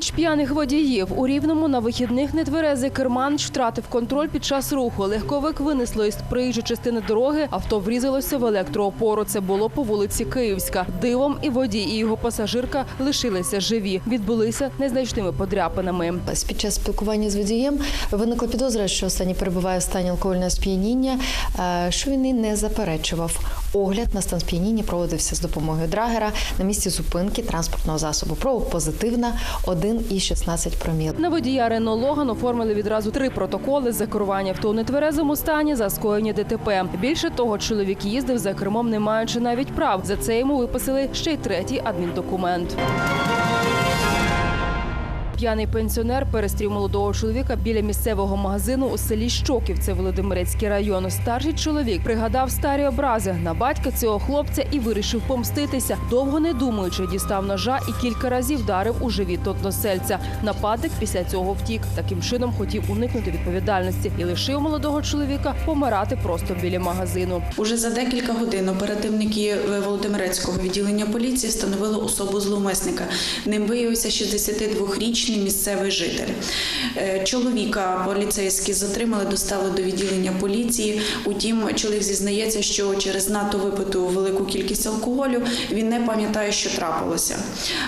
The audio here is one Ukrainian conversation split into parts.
Ніч п'яних водіїв у рівному на вихідних нетверезий керманич втратив контроль під час руху. Легковик винесло із проїжджої частини дороги. Авто врізалося в електроопору. Це було по вулиці Київська. Дивом і водій, і його пасажирка лишилися живі. Відбулися незначними подряпинами. Під час спілкування з водієм виникла підозра, що останній перебуває в стані алкогольного сп'яніння, е, що він і не заперечував. Огляд на стан сп'яніння проводився з допомогою драгера на місці зупинки транспортного засобу. Проба позитивна 1,16 проміл. На водія Рено Логан оформили відразу три протоколи за керування у нетверезому стані за скоєння ДТП. Більше того, чоловік їздив за кермом, не маючи навіть прав. За це йому виписали ще й третій адміндокумент. П'яний пенсіонер перестрів молодого чоловіка біля місцевого магазину у селі Щоків, це Володимирецький район. Старший чоловік пригадав старі образи на батька цього хлопця і вирішив помститися. Довго не думаючи, дістав ножа і кілька разів вдарив у живіт односельця. Нападник після цього втік. Таким чином хотів уникнути відповідальності і лишив молодого чоловіка помирати просто біля магазину. Уже за декілька годин оперативники Володимирецького відділення поліції встановили особу зловмисника. Ним виявився 62-річний місцевий житель. Е, Чоловіка поліцейські затримали, доставили до відділення поліції. Утім, чоловік зізнається, що через надто випиту велику кількість алкоголю він не пам'ятає, що трапилося.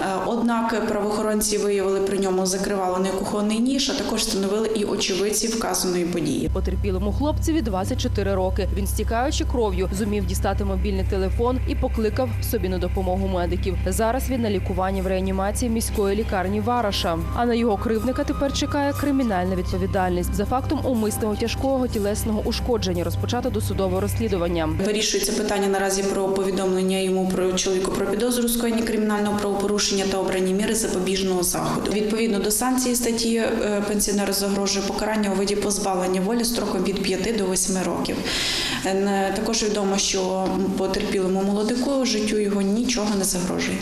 Е, Однак правоохоронці виявили при ньому закривалений кухонний ніж, а також встановили і очевидці вказаної події. Потерпілому хлопцеві 24 роки. Він, стікаючи кров'ю, зумів дістати мобільний телефон і покликав собі на допомогу медиків. Зараз він на лікуванні в реанімації міської лікарні Вараша. А на його кривника тепер чекає кримінальна відповідальність за фактом умисного тяжкого тілесного ушкодження. Розпочато досудове розслідування. Вирішується питання наразі про повідомлення йому про чоловіку про підозру скоєння кримінального правопорушення та обрані міри запобіжного заходу. Відповідно до санкції статті е, пенсіонеру загрожує покарання у виді позбавлення волі строком від 5 до 8 років. Е, Також відомо, що потерпілому молодику життю його нічого не загрожує.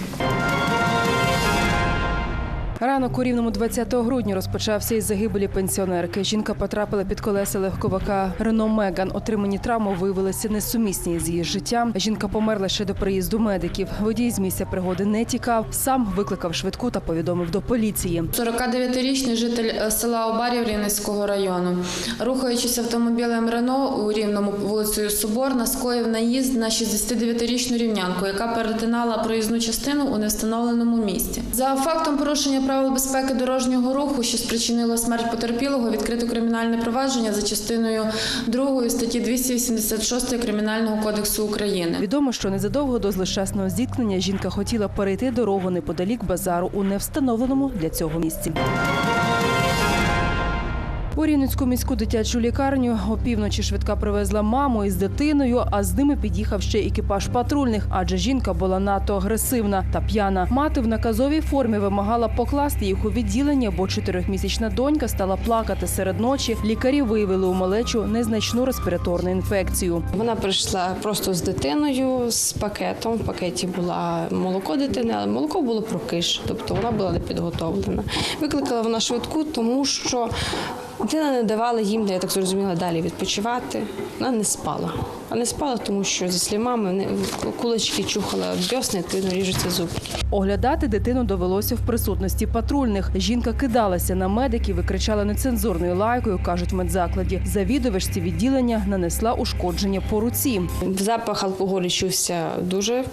Ранок у рівному 20 грудня розпочався із загибелі пенсіонерки. Жінка потрапила під колеса легковика Рено Меган. Отримані травми виявилися несумісні з її життям. Жінка померла ще до приїзду медиків. Водій з місця пригоди не тікав. Сам викликав швидку та повідомив до поліції. 49-річний житель е, села Обарів Рівненського району. Рухаючись автомобілем Рено у Рівному вулицею Соборна, скоїв наїзд на 69-річну рівнянку, яка перетинала проїзну частину у невстановленому місці. За фактом порушення правил безпеки дорожнього руху, що спричинило смерть потерпілого, відкрито кримінальне провадження за частиною 2 статті 286 Кримінального кодексу України. Відомо, що незадовго до злощасного зіткнення жінка хотіла перейти дорогу неподалік базару у невстановленому для цього місці. У Рівненську міську дитячу лікарню опівночі швидка привезла маму із дитиною, а з ними під'їхав ще екіпаж патрульних, адже жінка була надто агресивна та п'яна. Мати в наказовій формі вимагала покласти їх у відділення, бо чотирьохмісячна донька стала плакати серед ночі. Лікарі виявили у малечу незначну респіраторну інфекцію. Вона прийшла просто з дитиною з пакетом. В пакеті була молоко дитини, але молоко було прокиш, тобто вона була не підготовлена. Викликала вона швидку, тому що дитина не давала їм, я так зрозуміла, далі відпочивати. Вона не спала. А не спала, тому що зі слімами вони кулачки чухала дьосни, відповідно ріжуться зубки. Оглядати дитину довелося в присутності патрульних. Жінка кидалася на медиків і кричала нецензурною лайкою, кажуть в медзакладі. Завідувачці відділення нанесла ушкодження по руці. Запах алкоголю чувся дуже.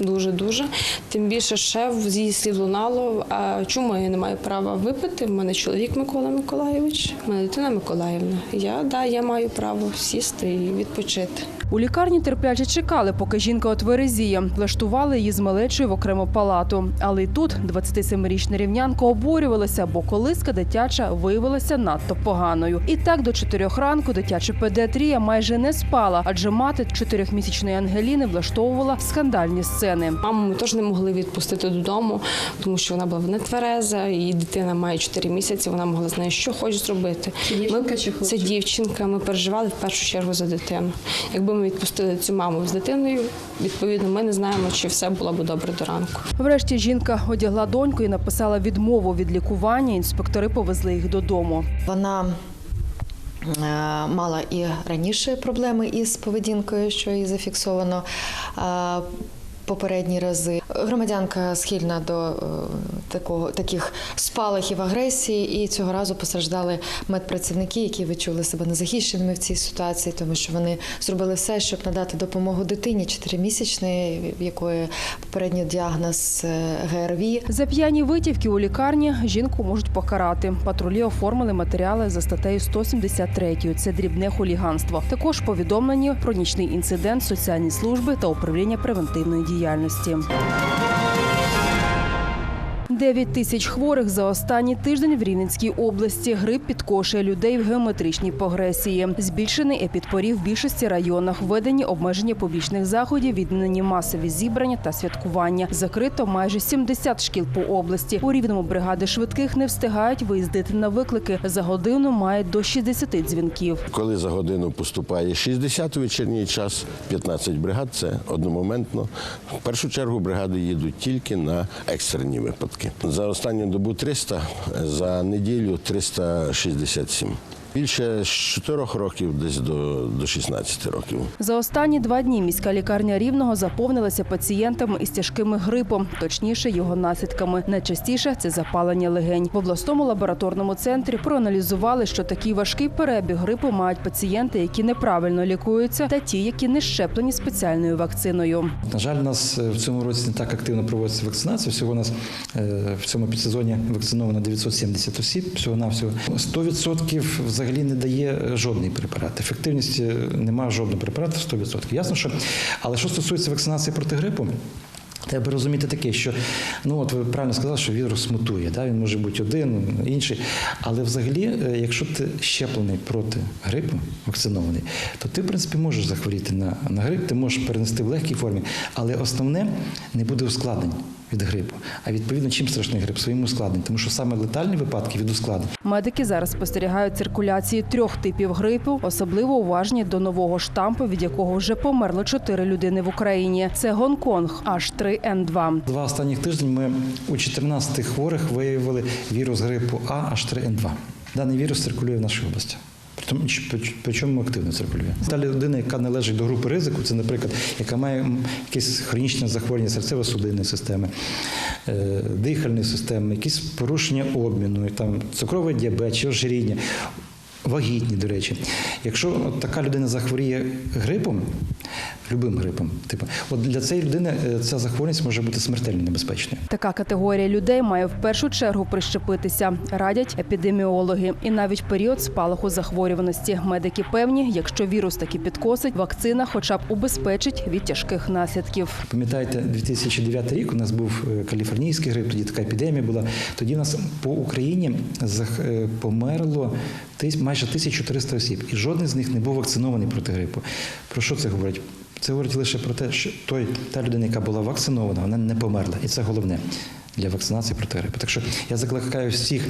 Дуже дуже. Тим більше ще з її слів лунало. А чому я не маю права випити? В мене чоловік Микола Миколайович, в мене дитина Миколаївна. Я да, я маю право сісти і відпочити. У лікарні терпляче чекали, поки жінка отверезіє. Влаштували її з малечою в окрему палату. Але й тут 27-річна рівнянка обурювалася, бо колиска дитяча виявилася надто поганою. І так до чотирьох ранку дитяча педіатрія майже не спала, адже мати чотирьохмісячної Ангеліни влаштовувала скандальні сцени. Маму ми теж не могли відпустити додому, тому що вона була нетвереза, і дитина має 4 місяці. Вона могла з нею що хоче зробити. Це дівчинка чи хлопчик? Це дівчинка. Ми переживали в першу чергу за дитину. Якби ми відпустили цю маму з дитиною, відповідно, ми не знаємо, чи все було б добре до ранку. Врешті жінка одягла доньку і написала відмову від лікування. Інспектори повезли їх додому. Вона е, мала і раніше проблеми із поведінкою, що і зафіксовано е, попередні рази. Громадянка схильна до е, такого таких спалахів агресії, і цього разу постраждали медпрацівники, які відчули себе незахищеними в цій ситуації, тому що вони зробили все, щоб надати допомогу дитині 4-місячної, в якої попередній діагноз е, ГРВІ. За п'яні витівки у лікарні жінку можуть покарати. Патрулі оформили матеріали за статтею 173. Це дрібне хуліганство. Також повідомлені про нічний інцидент соціальні служби та управління превентивної діяльності. 9 тисяч хворих за останній тиждень в Рівненській області. Грип підкошує людей в геометричній прогресії. Збільшений епідпорів в більшості районах. Введені обмеження публічних заходів, відмінені масові зібрання та святкування. Закрито майже 70 шкіл по області. У рівному бригади швидких не встигають виїздити на виклики. За годину мають до 60 дзвінків. Коли за годину поступає 60 у вечірній час, 15 бригад це одномоментно. В першу чергу бригади їдуть тільки на екстрені випадки. За останню добу 300, за неділю 367. Більше з 4 років, десь до, до 16 років. За останні два дні міська лікарня рівного заповнилася пацієнтами із тяжкими грипом, точніше його наслідками. Найчастіше це запалення легень. В обласному лабораторному центрі проаналізували, що такий важкий перебіг грипу мають пацієнти, які неправильно лікуються, та ті, які не щеплені спеціальною вакциною. На жаль, у нас е, в цьому році не так активно проводиться вакцинація. Всього у нас е, в цьому підсезоні вакциновано 970 осіб. Всього навсього 100% взагалі не дає жодний препарат. Ефективності немає жодного препарату 100%. Ясно, що але що стосується вакцинації проти грипу. Треба розуміти таке, що ну от ви правильно сказали, що вірус мутує. Да? Він може бути один, інший. Але взагалі, е, якщо ти щеплений проти грипу, вакцинований, то ти, в принципі, можеш захворіти на, на грип, ти можеш перенести в легкій формі, але основне не буде ускладнень від грипу. А відповідно, чим страшний грип? Своїм ускладненням. Тому що саме летальні випадки від ускладнень. Медики зараз спостерігають циркуляції трьох типів грипу, особливо уважні до нового штампу, від якого вже померло чотири людини в Україні. Це Гонконг H3N2. Два останніх тижні ми у 14 хворих виявили вірус грипу А H3N2. Даний вірус циркулює в нашій області. Причому активно циркулює. Та людина, яка належить до групи ризику, це, наприклад, яка має якесь хронічне захворювання серцево-судинної системи, е, дихальної системи, якісь порушення обміну, там цукровий діабет чи ожиріння. Вагітні, до речі. Якщо от така людина захворіє грипом, любим грипом, типу, от для цієї людини е, ця захворюваність може бути смертельно небезпечною. Така категорія людей має в першу чергу прищепитися, радять епідеміологи. І навіть період спалаху захворюваності медики певні, якщо вірус таки підкосить, вакцина хоча б убезпечить від тяжких наслідків. Пам'ятаєте, 2009 рік у нас був е, каліфорнійський грип, тоді така епідемія була. Тоді в нас по Україні е, померло майже 1300 осіб, і жоден з них не був вакцинований проти грипу. Про що це говорить? Це говорить лише про те, що той, та людина, яка була вакцинована, вона не померла. І це головне для вакцинації проти грипу. Так що я закликаю всіх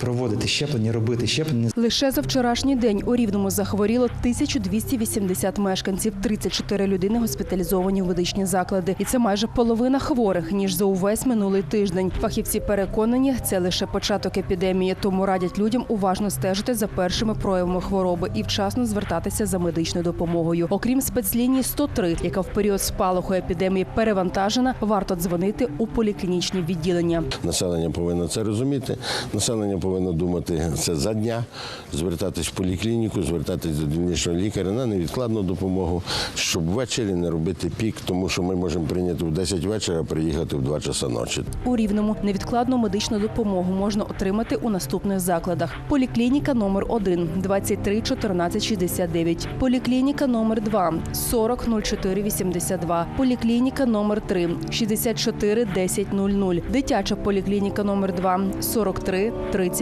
проводити щеплення, робити щеплення. Лише за вчорашній день у Рівному захворіло 1280 мешканців, 34 людини госпіталізовані у медичні заклади. І це майже половина хворих, ніж за увесь минулий тиждень. Фахівці переконані, це лише початок епідемії, тому радять людям уважно стежити за першими проявами хвороби і вчасно звертатися за медичною допомогою. Окрім спецлінії 103, яка в період спалаху епідемії перевантажена, варто дзвонити у поліклінічні відділення. Населення повинно це розуміти. Населення повинно думати це за дня, звертатись в поліклініку, звертатись до дільничного лікаря на невідкладну допомогу, щоб ввечері не робити пік, тому що ми можемо прийняти в 10 вечора, а приїхати в 2 часа ночі. У Рівному невідкладну медичну допомогу можна отримати у наступних закладах: поліклініка номер 1 23 14 69, поліклініка номер 2 40 04 82, поліклініка номер 3 64 10 00, дитяча поліклініка номер 2 43 30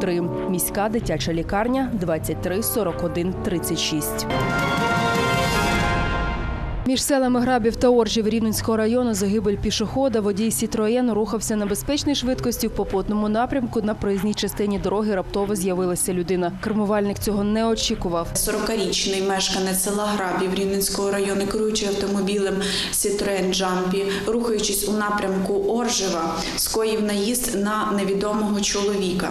03, міська дитяча лікарня 23 41 36. Між селами Грабів та Оржів Рівненського району загибель пішохода водій Сітроєн рухався на безпечній швидкості в попутному напрямку. На проїзній частині дороги раптово з'явилася людина. Кермувальник цього не очікував. 40-річний мешканець села Грабів Рівненського району, керуючи автомобілем Citroen Jumpy, рухаючись у напрямку Оржева, скоїв наїзд на невідомого чоловіка.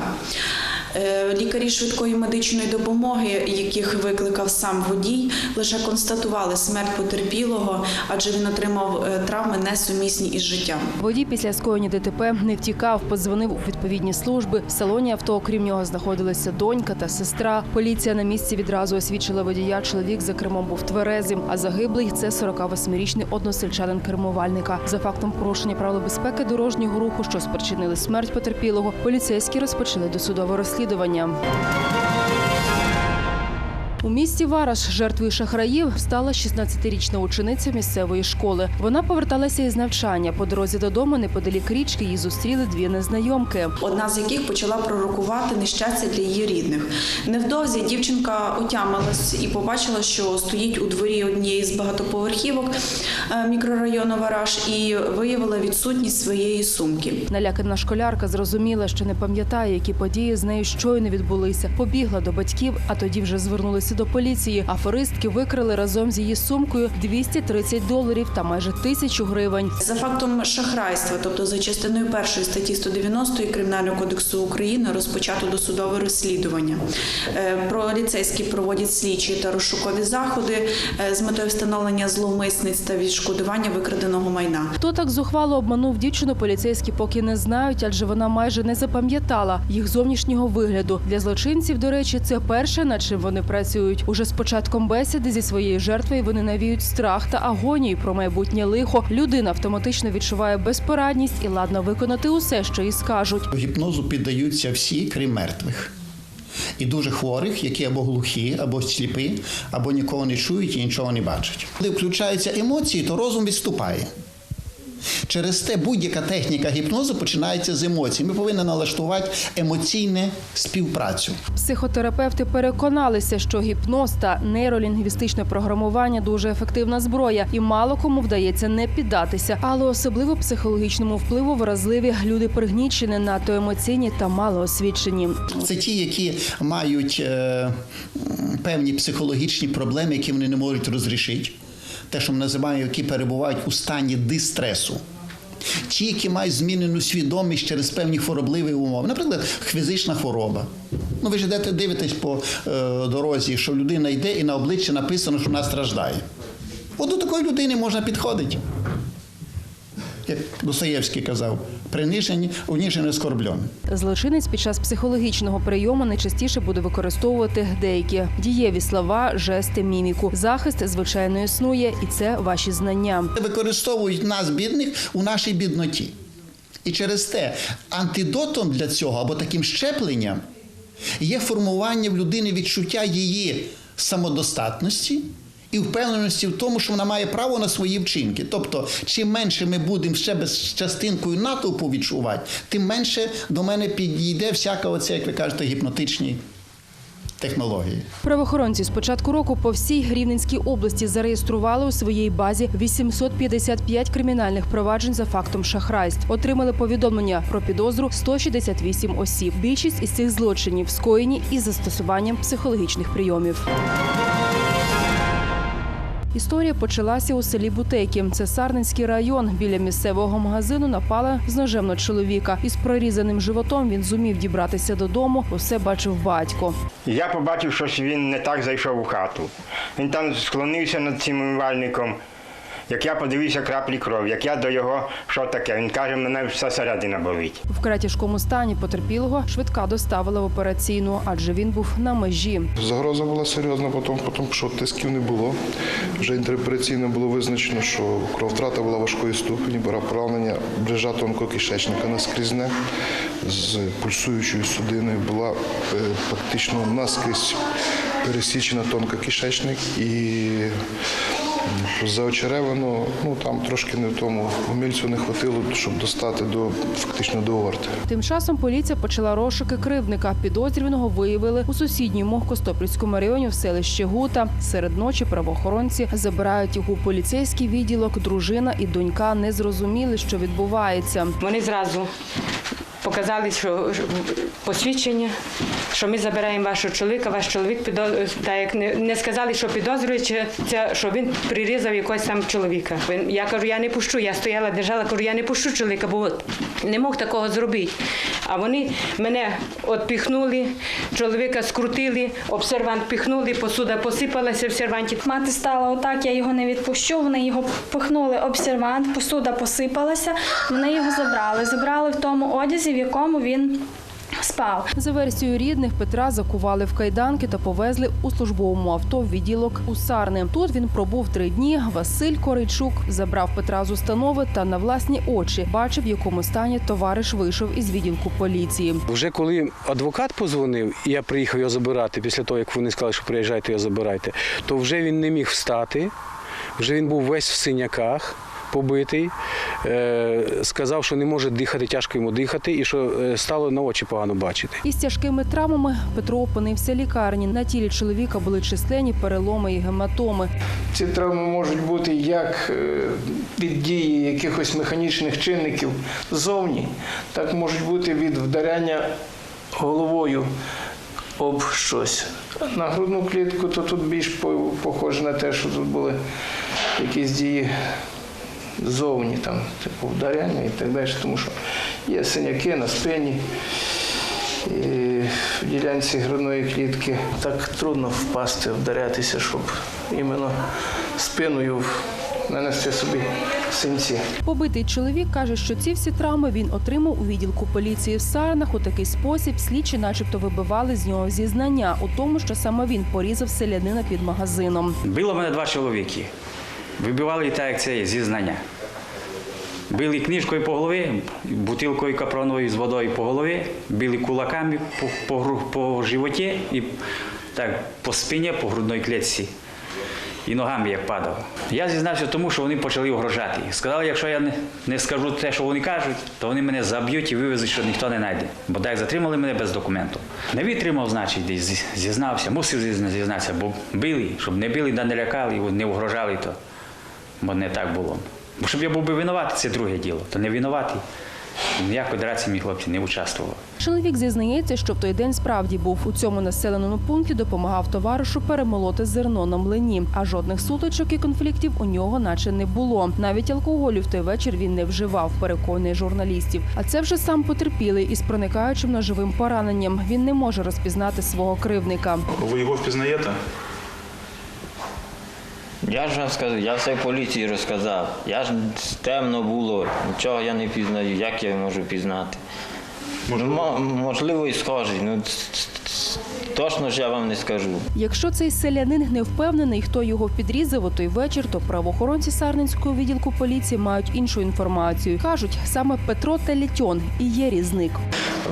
Е, Лікарі швидкої медичної допомоги, яких викликав сам водій, лише констатували смерть потерпілого, адже він отримав е, травми несумісні із життям. Водій після скоєння ДТП не втікав, подзвонив у відповідні служби. В салоні авто, окрім нього, знаходилися донька та сестра. Поліція на місці відразу освічила водія. Чоловік за кермом був тверезим, а загиблий це 48-річний односельчанин кермувальника. За фактом порушення правил безпеки дорожнього руху, що спричинили смерть потерпілого, поліцейські розпочали досудове розслідування розслідування. У місті Вараш жертвою шахраїв стала 16-річна учениця місцевої школи. Вона поверталася із навчання. По дорозі додому неподалік річки її зустріли дві незнайомки. одна з яких почала пророкувати нещастя для її рідних. Невдовзі дівчинка отямилась і побачила, що стоїть у дворі однієї з багатоповерхівок е, мікрорайону Вараж і виявила відсутність своєї сумки. Налякана школярка зрозуміла, що не пам'ятає, які події з нею щойно відбулися. Побігла до батьків, а тоді вже звернулися до поліції. Аферистки викрили разом з її сумкою 230 доларів та майже тисячу гривень. За фактом шахрайства, тобто за частиною першої статті 190 Кримінального кодексу України, розпочато досудове розслідування. Е, Поліцейські проводять слідчі та розшукові заходи е, з метою встановлення зловмисниць та відшкодування викраденого майна. Хто так зухвало обманув дівчину, поліцейські поки не знають, адже вона майже не запам'ятала їх зовнішнього вигляду. Для злочинців, до речі, це перше, над чим вони працюють. Уже з початком бесіди зі своєю жертвою вони навіють страх та агонію про майбутнє лихо. Людина автоматично відчуває безпорадність і ладно виконати усе, що їй скажуть. Гіпнозу піддаються всі, крім мертвих. І дуже хворих, які або глухі, або сліпі, або нікого не чують і нічого не бачать. Коли включаються емоції, то розум відступає. Через те будь-яка техніка гіпнозу починається з емоцій. Ми повинні налаштувати емоційну співпрацю. Психотерапевти переконалися, що гіпноз та нейролінгвістичне програмування дуже ефективна зброя, і мало кому вдається не піддатися. Але особливо психологічному впливу вразливі люди пригнічені, надто емоційні та малоосвічені. Це ті, які мають е, певні психологічні проблеми, які вони не можуть розрішити. Те, що ми називаємо, які перебувають у стані дистресу. Ті, які мають змінену свідомість через певні хворобливі умови, наприклад, фізична хвороба. Ну, ви ж йдете, дивитесь по е, дорозі, що людина йде і на обличчі написано, що вона страждає. От до такої людини можна підходити. Як Достоєвський казав, принижені, уніжені, скорблені. Злочинець під час психологічного прийому найчастіше буде використовувати деякі дієві слова, жести, міміку. Захист звичайно існує, і це ваші знання. використовують нас, бідних, у нашій бідноті. І через те антидотом для цього або таким щепленням є формування в людини відчуття її самодостатності і впевненості в тому, що вона має право на свої вчинки. Тобто, чим менше ми будемо ще без частинкою натовпу відчувати, тим менше до мене підійде всяка оця, як ви кажете, гіпнотичні технології. Правоохоронці з початку року по всій Рівненській області зареєстрували у своїй базі 855 кримінальних проваджень за фактом шахрайств. Отримали повідомлення про підозру 168 осіб. Більшість із цих злочинів скоєні із застосуванням психологічних прийомів. Історія почалася у селі Бутейки. Це Сарненський район. Біля місцевого магазину напали з ножем на чоловіка. Із прорізаним животом він зумів дібратися додому. Усе бачив батько. Я побачив, що він не так зайшов у хату. Він там склонився над цим умивальником. Як я подивився краплі крові, як я до його, що таке, він каже, мене вся середина болить. В тяжкому стані потерпілого швидка доставила в операційну, адже він був на межі. Загроза була серйозна, потім, потім що тисків не було. Вже інтерпретаційно було визначено, що кровотрата була важкої ступені, поранення брижа тонкого кишечника наскрізне з пульсуючою судиною. Була е, фактично наскрізь пересічена тонка кишечник і За очеревину, ну там трошки не в тому. Умільцю не хватило, щоб достати до фактично до орти. Тим часом поліція почала розшуки кривдника. Підозрюваного виявили у сусідньому Костопільському районі в селищі Гута. Серед ночі правоохоронці забирають його у поліцейський відділок. Дружина і донька не зрозуміли, що відбувається. Вони зразу показали, що посвідчення, що ми забираємо вашого чоловіка, ваш чоловік підоз... та як не, сказали, що підозрюють, це, що він прирізав якогось там чоловіка. Я кажу, я не пущу. Я стояла, держала, кажу, я не пущу чоловіка, бо от не мог такого зробити. А вони мене отпіхнули, чоловіка скрутили, обсервант піхнули, посуда посипалася в серванті. Мати стала отак, я його не відпущу. Вони його пихнули обсервант, посуда посипалася. Вони його забрали. Забрали в тому одязі, в якому він спав. За версією рідних Петра закували в кайданки та повезли у службовому авто в відділок у Сарни. Тут він пробув три дні. Василь Корейчук забрав Петра з установи та на власні очі бачив, в якому стані товариш вийшов із відділку поліції. Вже коли адвокат позвонив, і я приїхав його забирати, після того, як вони сказали, що приїжджайте його забирайте, то вже він не міг встати, вже він був весь в синяках. Побитий, е, сказав, що не може дихати, тяжко йому дихати, і що е, стало на очі погано бачити. Із тяжкими травмами Петро опинився в лікарні. На тілі чоловіка були численні переломи і гематоми. Ці травми можуть бути як е, від дії якихось механічних чинників ззовні, так можуть бути від вдаряння головою об щось. На грудну клітку то тут більш похоже на те, що тут були якісь дії ззовні, там, типу вдаряння і так далі, тому що є синяки на спині. І в ділянці грудної клітки так трудно впасти, вдарятися, щоб іменно спиною нанести собі синці. Побитий чоловік каже, що ці всі травми він отримав у відділку поліції в Сарнах. У такий спосіб слідчі, начебто, вибивали з нього зізнання у тому, що саме він порізав селянина під магазином. Било мене два чоловіки. Вибивали і так, як це зізнання. Били книжкою по голові, бутилкою капроновою з водою по голові, били кулаками по, по, по животі і так по спині, по грудної клітці. І ногами як падав. Я зізнався тому, що вони почали угрожати. Сказали, якщо я не, не скажу те, що вони кажуть, то вони мене заб'ють і вивезуть, що ніхто не знайде. Бо так затримали мене без документу. Не витримав, значить, десь зізнався, мусив зізна- зізнатися, бо били, щоб не били, да не лякали, не угрожали то. Бо не так було. Бо щоб я був би винуватий, це друге діло. То не винуватий. Ніякої драції мій хлопці не участвував. Чоловік зізнається, що в той день справді був у цьому населеному пункті, допомагав товаришу перемолоти зерно на млині. А жодних сутичок і конфліктів у нього наче не було. Навіть алкоголю в той вечір він не вживав, переконує журналістів. А це вже сам потерпілий із проникаючим ножовим пораненням. Він не може розпізнати свого кривдника. Ви його впізнаєте? Я ж вам сказав, я все поліції розказав. Я ж темно було, нічого я не пізнаю, як я можу пізнати. Можливо, можливо і схожий, ну точно ж я вам не скажу. Якщо цей селянин не впевнений, хто його підрізав у той вечір, то правоохоронці Сарненського відділку поліції мають іншу інформацію. кажуть, саме Петро Телітьон і є різник.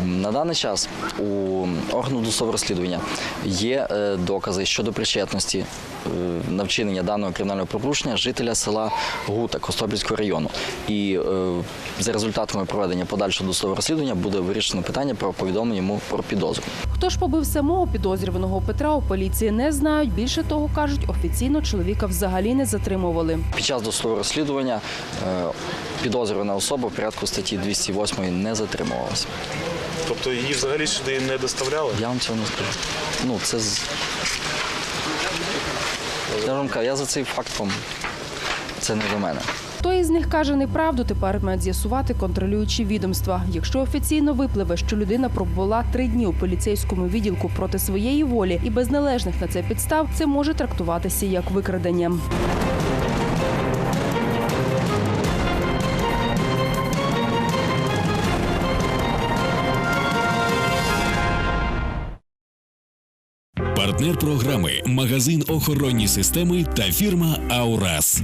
На даний час у органу досудового розслідування є е, докази щодо причетності е, на вчинення даного кримінального правопорушення жителя села Гута Костопільського району. І е, за результатами проведення подальшого досудового розслідування буде вирішено питання про повідомлення йому про підозру. Хто ж побив самого підозрюваного Петра у поліції не знають. Більше того кажуть, офіційно чоловіка взагалі не затримували. Під час досудового розслідування е, підозрювана особа в порядку статті 208 не затримувалася. Тобто її взагалі сюди не доставляли? Я вам цього не скажу. Ну, це з. Я вам кажу, я за цей факт вам. Це не до мене. Хто із них каже неправду, тепер мають з'ясувати контролюючі відомства. Якщо офіційно випливе, що людина пробула три дні у поліцейському відділку проти своєї волі і без належних на це підстав, це може трактуватися як викрадення. Партнер програми магазин охоронні системи та фірма Аурас.